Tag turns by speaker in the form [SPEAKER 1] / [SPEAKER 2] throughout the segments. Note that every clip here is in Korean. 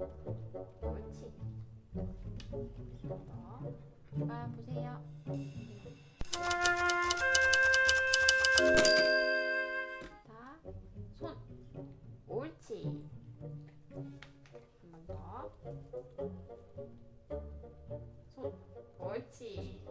[SPEAKER 1] 옳지. 아, 보세요. 자, 손. 옳지. 한 번 더. 손. 옳지.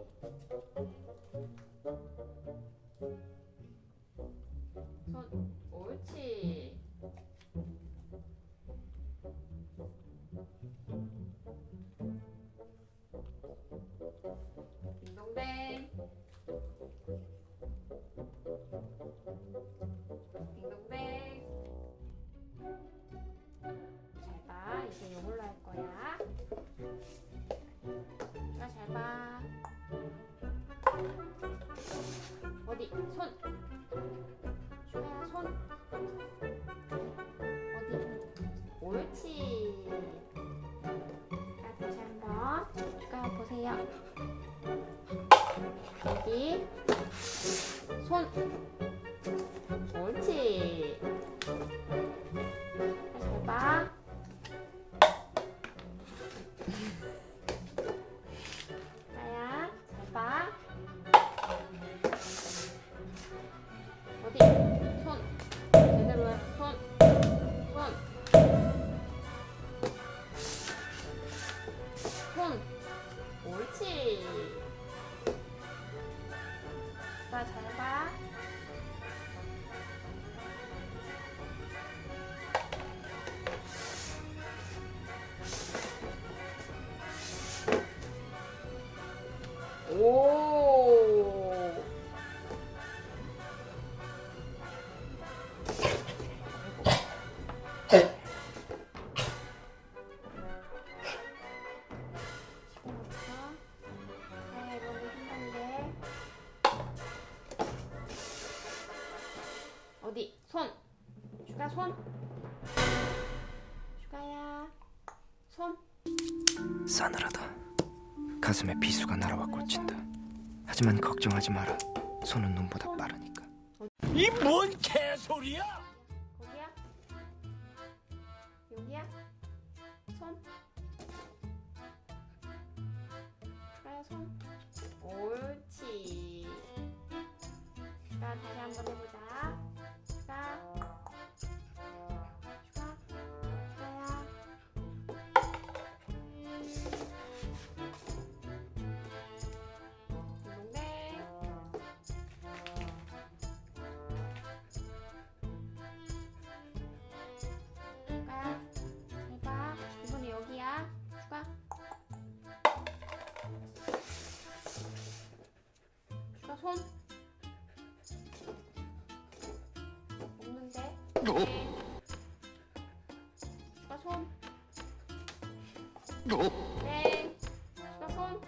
[SPEAKER 1] 보세요. 여기. 손. 옳지. 해봐. 나야, 잘 봐. 어디? 오. 어디? 손. 슈가 손. 슈가야. 손.
[SPEAKER 2] 싸늘하다. 가슴에 비수가 날아와 꽂힌다. 하지만 걱정하지 마라. 손은 눈보다 빠르니까.
[SPEAKER 3] 이 뭔 개소리야?
[SPEAKER 1] 거기야? 여기야? 손? 손. 없는데. 네. 슈가 손. 네. 슈가 손.